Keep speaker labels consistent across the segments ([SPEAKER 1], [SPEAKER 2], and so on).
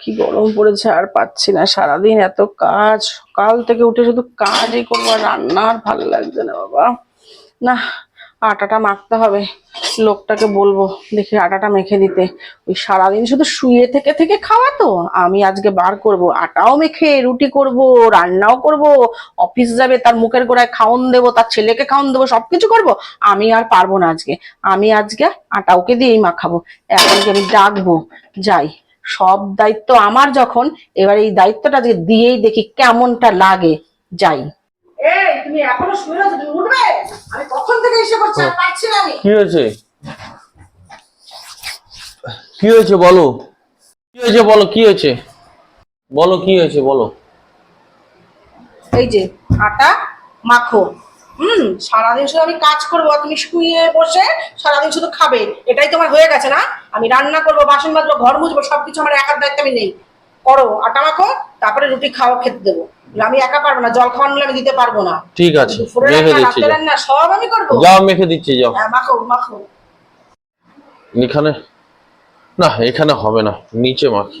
[SPEAKER 1] কি গরম পড়েছে, আর পাচ্ছি না। সারাদিন এত কাজ, সকাল থেকে উঠে শুধু কাজই করব, আর রান্না আর ভালো লাগছে না, বাবা। না, আটাটা মাখতে হবে, লোকটাকে বলব, দেখি আটাটা মেখে দিতে ওই সারাদিন শুধু শুয়ে থেকে থেকে খাওয়া তো, আমি আজকে বার করব, আটাও মেখে, রুটি করব, রান্নাও করব, অফিস যাবে, তার মুখের গোড়ায় খাওন দেবো, তার ছেলেকে খাওন দেবো, সবকিছু করব। আমি আর পারব না আজকে। আমি আজকে আটা ওকে দিয়েই মাখাবো। এখন আমি ডাকবো যাই। সব দায়িত্ব আমার যখন এবার এই দায়িত্বটা দিয়েই দেখি কেমনটা লাগে যাই। এই
[SPEAKER 2] কি হয়েছে? কি হয়েছে বলো? কি হয়েছে বলো? কি হয়েছে? বলো কি হয়েছে বলো?
[SPEAKER 1] এই যে আটা মাখো হুম সারাদিন শুধু আমি কাজ করব তুমি শুয়ে বসে সারাদিন শুধু খাবে। এটাই তোমার হয়ে গেছে না? আমি রান্না করব বাসন মাজবো ঘর মুছবো সবকিছু আমার একার দায়িত্ব আমি নেই। করো আটা মাখো তারপরে রুটি খাও খেতে দেবো। আমি একা পারব না জল খাওয়ানো আমি দিতে পারব না।
[SPEAKER 2] ঠিক আছে মেখে দিচ্ছি
[SPEAKER 1] রান্না সব আমি করব?
[SPEAKER 2] যাও মেখে দিচ্ছি যাও।
[SPEAKER 1] হ্যাঁ, মাখো মাখো।
[SPEAKER 2] এখানে না এখানে হবে না নিচে মাখি।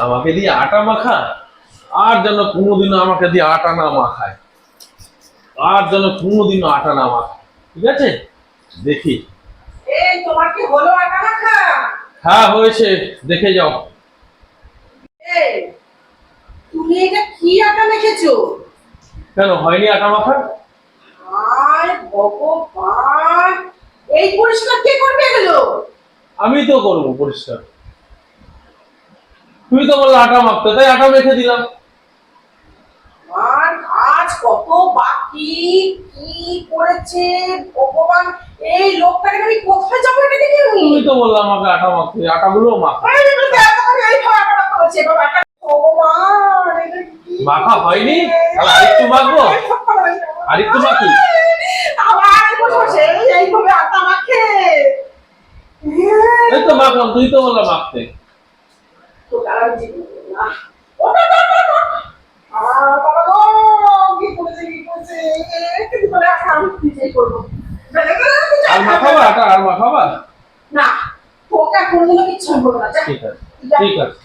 [SPEAKER 2] আমাকে দিয়ে আটা মাখা? আর যেন কোনোদিনও আমাকে দিয়ে আটা না মাখায়। আর যেন কোনোদিনও আটা না মাখায়। ঠিক আছে? দেখি।
[SPEAKER 1] এই তোমার কি হলো আটা মাখা
[SPEAKER 2] হ্যাঁ হয়েছে। দেখে যাও।
[SPEAKER 1] এই তুমি এটা কি আটা মেখেছো?
[SPEAKER 2] কেন হয়নি আটা মাখা
[SPEAKER 1] আয় ভগবান! এই পরিষ্কার কে করবে এগুলো?
[SPEAKER 2] আমি তো করব পরিষ্কার। তুমি তো বললে আটা মাখতে তাই আটা মেখে দিলাম।
[SPEAKER 1] আর কাজ কত বাকি? কি করেছে ভগবান? এই লোকটাকে
[SPEAKER 2] তো বললাম আমাকে আটা মাখতে
[SPEAKER 1] আটা গুলো
[SPEAKER 2] মাখা হয়নি? তাহলে আরেকটু মাখবো? আরেকটু মাখি? এই তো মাখলাম তুই তো বললাম মাখতে।
[SPEAKER 1] বাবা গো কি করেছে কি করেছে? কি করে আসলাম কি করব। কোনদিনও কিচ্ছু বলব না।
[SPEAKER 2] ঠিক আছে। ঠিক আছে।